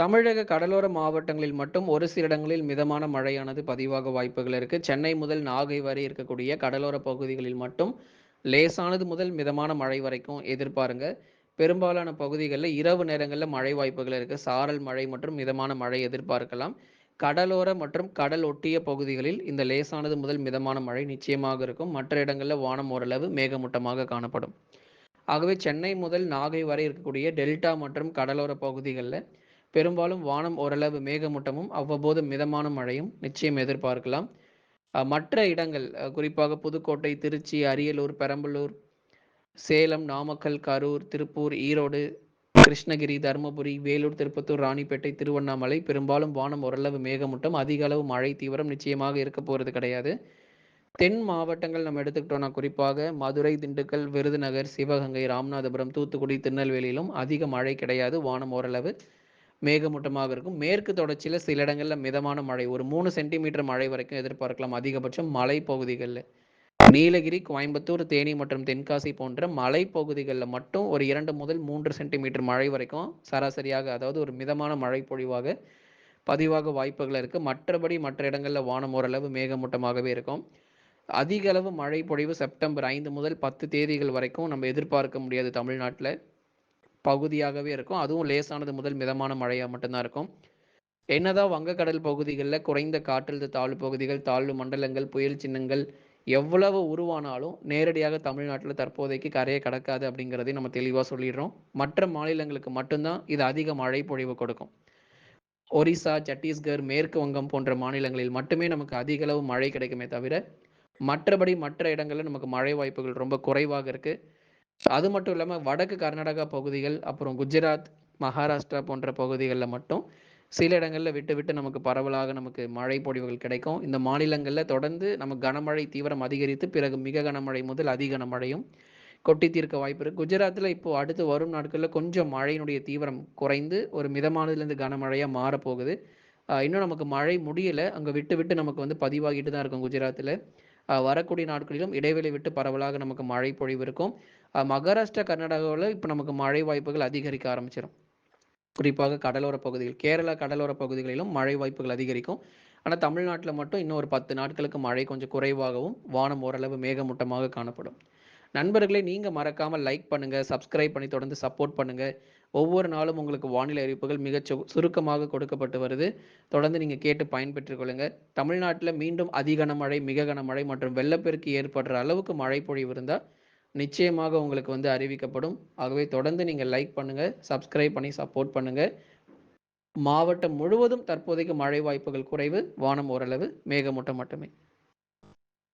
தமிழக கடலோர மாவட்டங்களில் மட்டும் ஒரு சில இடங்களில் மிதமான மழையானது பதிவாக வாய்ப்புகள் இருக்கு. சென்னை முதல் நாகை வரை இருக்கக்கூடிய கடலோர பகுதிகளில் மட்டும் லேசானது முதல் மிதமான மழை வரைக்கும் எதிர்பாருங்க. பெரும்பாலான பகுதிகளில் இரவு நேரங்களில் மழை வாய்ப்புகள் இருக்கு. சாரல் மழை மற்றும் மிதமான மழை எதிர்பார்க்கலாம். கடலோர மற்றும் கடல் ஒட்டிய பகுதிகளில் இந்த லேசானது முதல் மிதமான மழை நிச்சயமாக இருக்கும். மற்ற இடங்களில் வானம் ஓரளவு மேகமூட்டமாக காணப்படும். ஆகவே சென்னை முதல் நாகை வரை இருக்கக்கூடிய டெல்டா மற்றும் கடலோர பகுதிகளில் பெரும்பாலும் வானம் ஓரளவு மேகமூட்டமும், அவ்வப்போது மிதமான மழையும் நிச்சயம் எதிர்பார்க்கலாம். மற்ற இடங்கள் குறிப்பாக புதுக்கோட்டை, திருச்சி, அரியலூர், பெரம்பலூர், சேலம், நாமக்கல், கரூர், திருப்பூர், ஈரோடு, கிருஷ்ணகிரி, தருமபுரி, வேலூர், திருப்பத்தூர், ராணிப்பேட்டை, திருவண்ணாமலை பெரும்பாலும் வானம் ஓரளவு மேகமூட்டம், அதிக அளவு மழை தீவிரம் நிச்சயமாக இருக்க போகிறது கிடையாது. தென் மாவட்டங்கள் நம்ம எடுத்துக்கிட்டோம்னா குறிப்பாக மதுரை, திண்டுக்கல், விருதுநகர், சிவகங்கை, ராமநாதபுரம், தூத்துக்குடி, திருநெல்வேலியிலும் அதிக மழை கிடையாது. வானம் ஓரளவு மேகமூட்டமாக இருக்கும். மேற்கு தொடர்ச்சியில் சில இடங்களில் மிதமான மழை ஒரு மூணு சென்டிமீட்டர் மழை வரைக்கும் எதிர்பார்க்கலாம். அதிகபட்சம் மலை நீலகிரி, கோயம்புத்தூர், தேனி மற்றும் தென்காசி போன்ற மலைப்பகுதிகளில் மட்டும் ஒரு இரண்டு முதல் மூன்று சென்டிமீட்டர் மழை வரைக்கும் சராசரியாக அதாவது ஒரு மிதமான மழை பொழிவாக பதிவாக வாய்ப்புகள் இருக்குது மற்றபடி மற்ற இடங்களில் வானம் ஓரளவு மேகமூட்டமாகவே இருக்கும். அதிக அளவு மழை பொழிவு செப்டம்பர் ஐந்து முதல் 10 தேதிகள் வரைக்கும் நம்ம எதிர்பார்க்க முடியாது தமிழ்நாட்டில் பகுதியாகவே இருக்கும். அதுவும் லேசானது முதல் மிதமான மழையாக மட்டும்தான் இருக்கும். என்னதான் வங்கக்கடல் பகுதிகளில் குறைந்த காற்றழுத்த தாழ்வு பகுதிகள், தாழ்வு மண்டலங்கள், புயல் சின்னங்கள் எவ்வளவு உருவானாலும் நேரடியாக தமிழ்நாட்டில் தற்போதைக்கு கரையை கடக்காது அப்படிங்கிறதையும் நம்ம தெளிவாக சொல்லிடுறோம். மற்ற மாநிலங்களுக்கு மட்டும்தான் இது அதிக மழை பொழிவு கொடுக்கும். ஒரிசா, சத்தீஸ்கர், மேற்கு வங்கம் போன்ற மாநிலங்களில் மட்டுமே நமக்கு அதிக அளவு மழை கிடைக்குமே தவிர, மற்றபடி மற்ற இடங்களில் நமக்கு மழை வாய்ப்புகள் ரொம்ப குறைவாக இருக்குது அது மட்டும் இல்லாமல் வடக்கு கர்நாடகா பகுதிகள், அப்புறம் குஜராத், மகாராஷ்டிரா போன்ற பகுதிகளில் மட்டும் சில இடங்களில் விட்டு விட்டு நமக்கு பரவலாக நமக்கு மழை பொழிவுகள் கிடைக்கும். இந்த மாநிலங்களில் தொடர்ந்து நமக்கு கனமழை தீவிரம் அதிகரித்து பிறகு மிக கனமழை முதல் அதிக கனமழையும் கொட்டி தீர்க்க வாய்ப்பு இருக்குது குஜராத்தில் இப்போது அடுத்து வரும் நாட்களில் கொஞ்சம் மழையினுடைய தீவிரம் குறைந்து ஒரு மிதமானதுலேருந்து கனமழையாக மாறப்போகுது. இன்னும் நமக்கு மழை முடியலை அங்கே விட்டு விட்டு நமக்கு வந்து பதிவாகிட்டு தான் இருக்கும் குஜராத்தில் வரக்கூடிய நாட்களிலும் இடைவெளி விட்டு பரவலாக நமக்கு மழை பொழிவு இருக்கும். மகாராஷ்டிரா, கர்நாடகாவில் இப்போ நமக்கு மழை வாய்ப்புகள் அதிகரிக்க ஆரம்பிச்சிடும் குறிப்பாக கடலோர பகுதிகள். கேரளா கடலோர பகுதிகளிலும் மழை வாய்ப்புகள் அதிகரிக்கும். ஆனால் தமிழ்நாட்டில் மட்டும் இன்னும் ஒரு 10 நாட்களுக்கு மழை கொஞ்சம் குறைவாகவும், வானம் ஓரளவு மேகமூட்டமாக காணப்படும். நண்பர்களை நீங்கள் மறக்காமல் லைக் பண்ணுங்கள் சப்ஸ்கிரைப் பண்ணி தொடர்ந்து சப்போர்ட் பண்ணுங்கள் ஒவ்வொரு நாளும் உங்களுக்கு வானிலை அறிவிப்புகள் மிக சு சுருக்கமாக கொடுக்கப்பட்டு வருது. தொடர்ந்து நீங்கள் கேட்டு பயன்பெற்றுக் கொள்ளுங்கள் தமிழ்நாட்டில் மீண்டும் அதி கனமழை, மிக கனமழை மற்றும் வெள்ளப்பெருக்கு ஏற்படுற அளவுக்கு மழை பொழிவு இருந்தால் நிச்சயமாக உங்களுக்கு வந்து அறிவிக்கப்படும். ஆகவே தொடர்ந்து நீங்கள் லைக் பண்ணுங்கள் சப்ஸ்கிரைப் பண்ணி சப்போர்ட் பண்ணுங்கள் மாவட்டம் முழுவதும் தற்போதைக்கு மழை வாய்ப்புகள் குறைவு. வானம் ஓரளவு மேகமூட்டம் மட்டுமே.